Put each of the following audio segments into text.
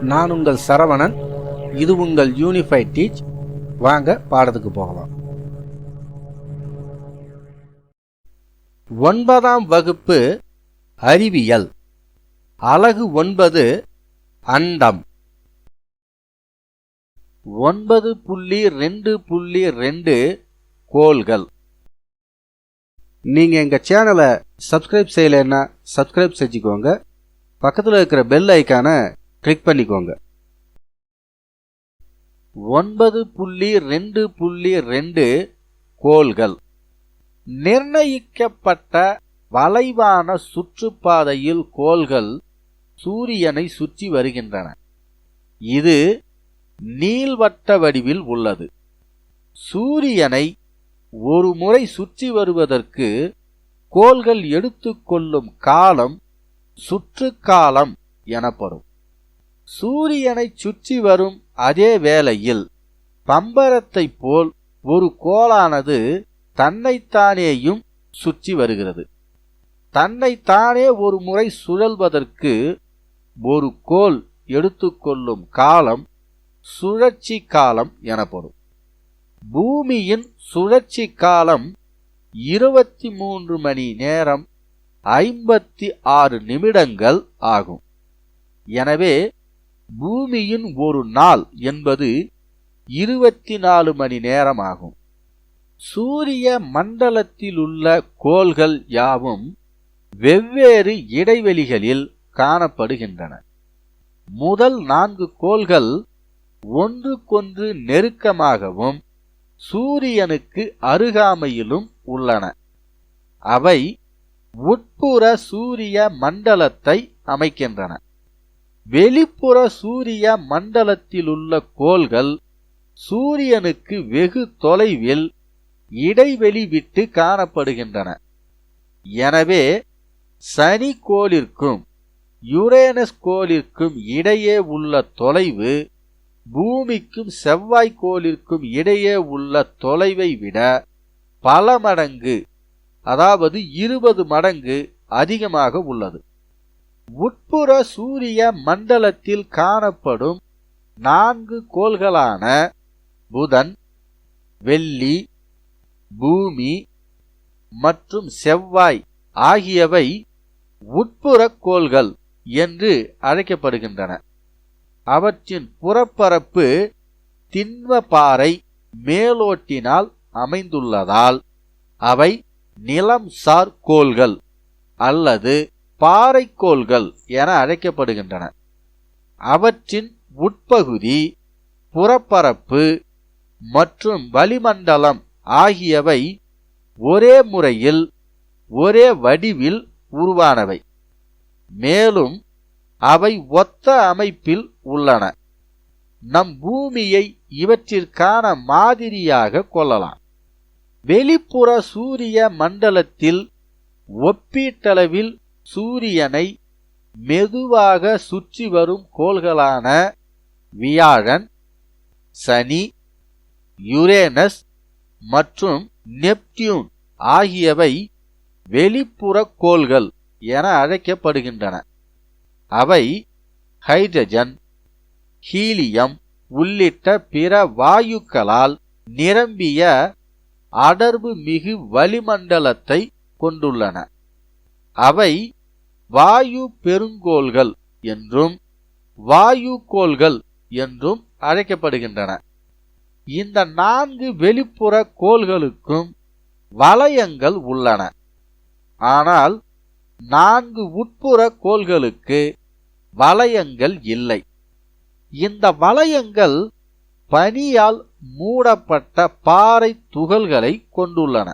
நான் உங்கள் சரவணன். இது உங்கள் யூனிஃபைட் டீச் வாங்க பாடத்துக்கு போகலாம். ஒன்பதாம் வகுப்பு அறிவியல். அலகு ஒன்பது அண்டம். ஒன்பது புள்ளி ரெண்டு புள்ளி ரெண்டு கோள்கள். நீங்கள் எங்கள் சேனலை சப்ஸ்கிரைப் செய்யலைன்னா சப்ஸ்கிரைப் செஞ்சுக்கோங்க. பக்கத்தில் இருக்கிற பெல் ஐக்கானை கிளிக் பண்ணிக்கோங்க. ஒன்பது புள்ளி ரெண்டு புள்ளி ரெண்டு கோள்கள். நிர்ணயிக்கப்பட்ட வளைவான சுற்றுப்பாதையில் கோள்கள் சூரியனை சுற்றி வருகின்றன. இது நீள்வட்ட வடிவில் உள்ளது. சூரியனை ஒரு முறை சுற்றி வருவதற்கு கோள்கள் எடுத்துக்கொள்ளும் காலம் சுற்றுக்காலம் எனப்படும். சூரியனை சுற்றி வரும் அதே வேளையில் பம்பரத்தைப் போல் ஒரு கோளானது தன்னைத்தானேயும் சுற்றி வருகிறது. தன்னைத்தானே ஒரு முறை சுழல்வதற்கு ஒரு கோல் எடுத்துக்கொள்ளும் காலம் சுழற்சி காலம் எனப்படும். பூமியின் சுழற்சி காலம் இருபத்தி மூன்று மணி நேரம் ஐம்பத்தி ஆறு நிமிடங்கள் ஆகும். எனவே பூமியின் ஒரு நாள் என்பது இருபத்தி நாலு மணி நேரம் ஆகும். சூரிய மண்டலத்திலுள்ள கோள்கள் யாவும் வெவ்வேறு இடைவெளிகளில் காணப்படுகின்றன. முதல் நான்கு கோள்கள் ஒன்றுக்கொன்று நெருக்கமாகவும் சூரியனுக்கு அருகாமையிலும் உள்ளன. அவை உட்புற சூரிய மண்டலத்தை அமைக்கின்றன. வெளிப்புற சூரிய மண்டலத்திலுள்ள கோள்கள் சூரியனுக்கு வெகு தொலைவில் இடைவெளி விட்டு காணப்படுகின்றன. எனவே சனி கோளிற்கும் யுரேனஸ் கோளிற்கும் இடையே உள்ள தொலைவு பூமிக்கும் செவ்வாய் கோளிற்கும் இடையே உள்ள தொலைவை விட பல மடங்கு அதாவது இருபது மடங்கு அதிகமாக உள்ளது. உட்புற சூரிய மண்டலத்தில் காணப்படும் நான்கு கோள்களான புதன் வெள்ளி பூமி மற்றும் செவ்வாய் ஆகியவை உட்புற கோள்கள் என்று அழைக்கப்படுகின்றன. அவற்றின் புறப்பரப்பு திண்ம பாறை மேலோட்டினால் அமைந்துள்ளதால் அவை நிலம் சார் கோள்கள் அல்லது பாறைக்கோள்கள் என அழைக்கப்படுகின்றன. அவற்றின் உட்பகுதி புறப்பரப்பு மற்றும் வளிமண்டலம் ஆகியவை ஒரே முறையில் ஒரே வடிவில் உருவானவை. மேலும் அவை ஒத்த அமைப்பில் உள்ளன. நம் பூமியை இவற்றிற்கான மாதிரியாக கொள்ளலாம். வெளிப்புற சூரிய மண்டலத்தில் ஒப்பீட்டளவில் சூரியனை மெதுவாக சுற்றி வரும் கோள்களான வியாழன் சனி யுரேனஸ் மற்றும் நெப்டியூன் ஆகியவை வெளிப்புற கோள்கள் என அழைக்கப்படுகின்றன. அவை ஹைட்ரஜன் ஹீலியம் உள்ளிட்ட பிற வாயுக்களால் நிரம்பிய அடர்வு மிகு வளிமண்டலத்தை கொண்டுள்ளன. அவை வாயு பெருங்கோள்கள் என்றும் வாயு கோள்கள் என்றும் அழைக்கப்படுகின்றன. இந்த நான்கு வெளிப்புற கோள்களுக்கும் வளையங்கள் உள்ளன. ஆனால் நான்கு உட்புற கோள்களுக்கு வளையங்கள் இல்லை. இந்த வளையங்கள் பனியால் மூடப்பட்ட பாறை துகள்களை கொண்டுள்ளன.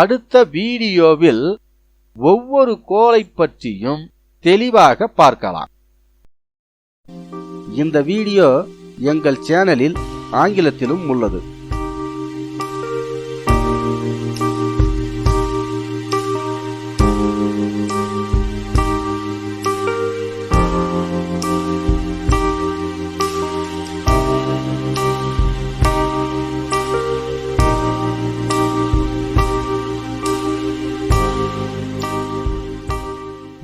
அடுத்த வீடியோவில் ஒவ்வொரு கோளை பற்றியும் தெளிவாக பார்க்கலாம். இந்த வீடியோ எங்கள் சேனலில் ஆங்கிலத்திலும் உள்ளது.